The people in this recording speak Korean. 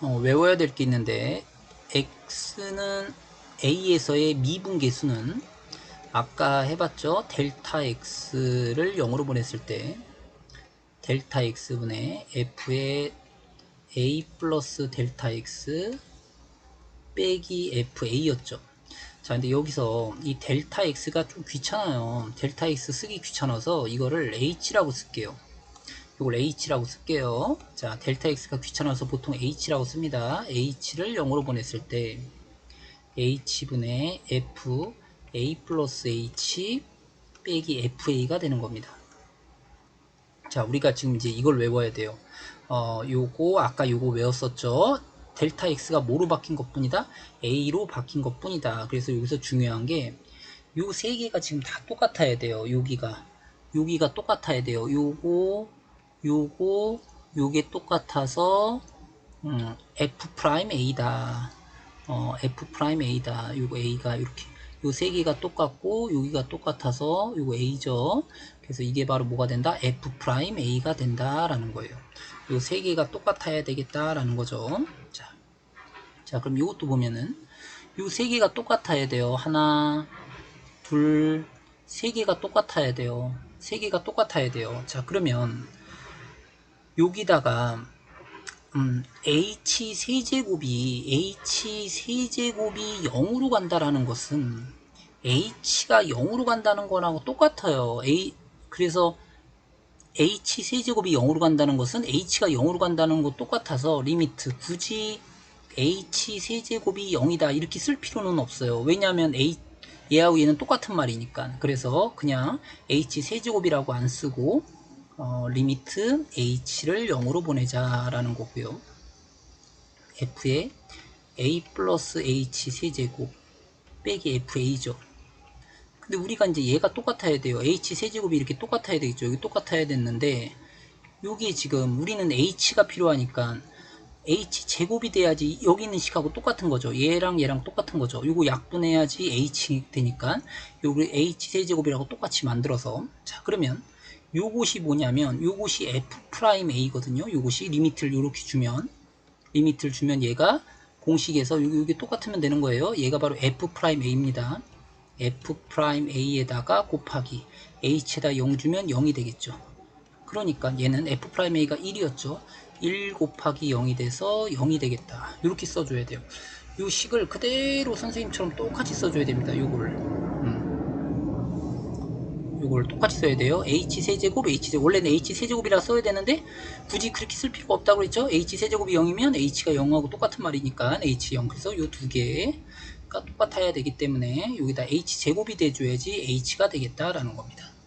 어, 외워야 될 게 있는데 x는 a에서의 미분계수는 아까 해봤죠? 델타 x를 0으로 보냈을 때 델타 x분의 f의 a 플러스 델타 x 빼기 fa였죠. 자 근데 여기서 이 델타 x가 좀 귀찮아요. 델타 x 쓰기 귀찮아서 이거를 h라고 쓸게요 이걸 h라고 쓸게요. 자 델타 x가 귀찮아서 보통 h라고 씁니다. H를 0으로 보냈을 때 h분의 f a 플러스 h 빼기 fa가 되는 겁니다. 자 우리가 지금 이제 이걸 외워야 돼요. 어 요거 아까 요거 외웠었죠? 델타 x가 뭐로 바뀐 것 뿐이다? A로 바뀐 것 뿐이다. 그래서 여기서 중요한 게 요 세 개가 지금 다 똑같아야 돼요 여기가. 여기가 똑같아야 돼요. 요거 요거 요게 똑같아서 음, f 프라임 a다. 어, f 프라임 a다. 요거 a가 이렇게. 요 세 개가 똑같고 여기가 똑같아서 요거 a죠. 그래서 이게 바로 뭐가 된다? F 프라임 a가 된다라는 거예요. 요 세 개가 똑같아야 되겠다라는 거죠. 자, 자 그럼 이것도 보면은 요 세 개가 똑같아야 돼요. 하나 둘 세 개가 똑같아야 돼요. 세 개가 똑같아야 돼요. 자 그러면 여기다가 음, h 세제곱이 h 세제곱이 0으로 간다라는 것은 h가 0으로 간다는 거랑 똑같아요. a 그래서 h 세제곱이 0으로 간다는 것은 h가 0으로 간다는 거 똑같아서 리미트 굳이 h 세제곱이 0이다 이렇게 쓸 필요는 없어요. 왜냐하면 a 얘하고 얘는 똑같은 말이니까. 그래서 그냥 h 세제곱이라고 안 쓰고 어, 리미트 h를 0으로 보내자라는 거고요. f의 a 플러스 h 세제곱 빼기 fa죠. 근데 우리가 이제 얘가 똑같아야 돼요. h 세제곱이 이렇게 똑같아야 되겠죠. 여기 똑같아야 됐는데 여기 지금 우리는 h가 필요하니까 h 제곱이 돼야지 여기 있는 식하고 똑같은 거죠. 얘랑 얘랑 똑같은 거죠. 이거 약분해야지 h 되니까 여기 h 세제곱이라고 똑같이 만들어서 자 그러면 요것이 뭐냐면 요것이 f 프라임 a거든요. 요것이 리미트를 이렇게 주면 리미트를 주면 얘가 공식에서 여기 똑같으면 되는 거예요. 얘가 바로 f 프라임 a입니다. f 프라임 a에다가 곱하기 h에다 0 주면 0이 되겠죠. 그러니까 얘는 f 프라임 a가 1이었죠. 1 곱하기 0이 돼서 0이 되겠다. 이렇게 써줘야 돼요. 요 식을 그대로 선생님처럼 똑같이 써줘야 됩니다. 음. 요걸 똑같이 써야 돼요. h 세제곱 h 제곱 원래는 h 세제곱이라 써야 되는데 굳이 그렇게 쓸 필요가 없다고 그랬죠. h 세제곱이 0이면 h가 0하고 똑같은 말이니까 h 0 그래서 요 두 개가 똑같아야 되기 때문에 여기다 h 제곱이 돼줘야지 h가 되겠다라는 겁니다.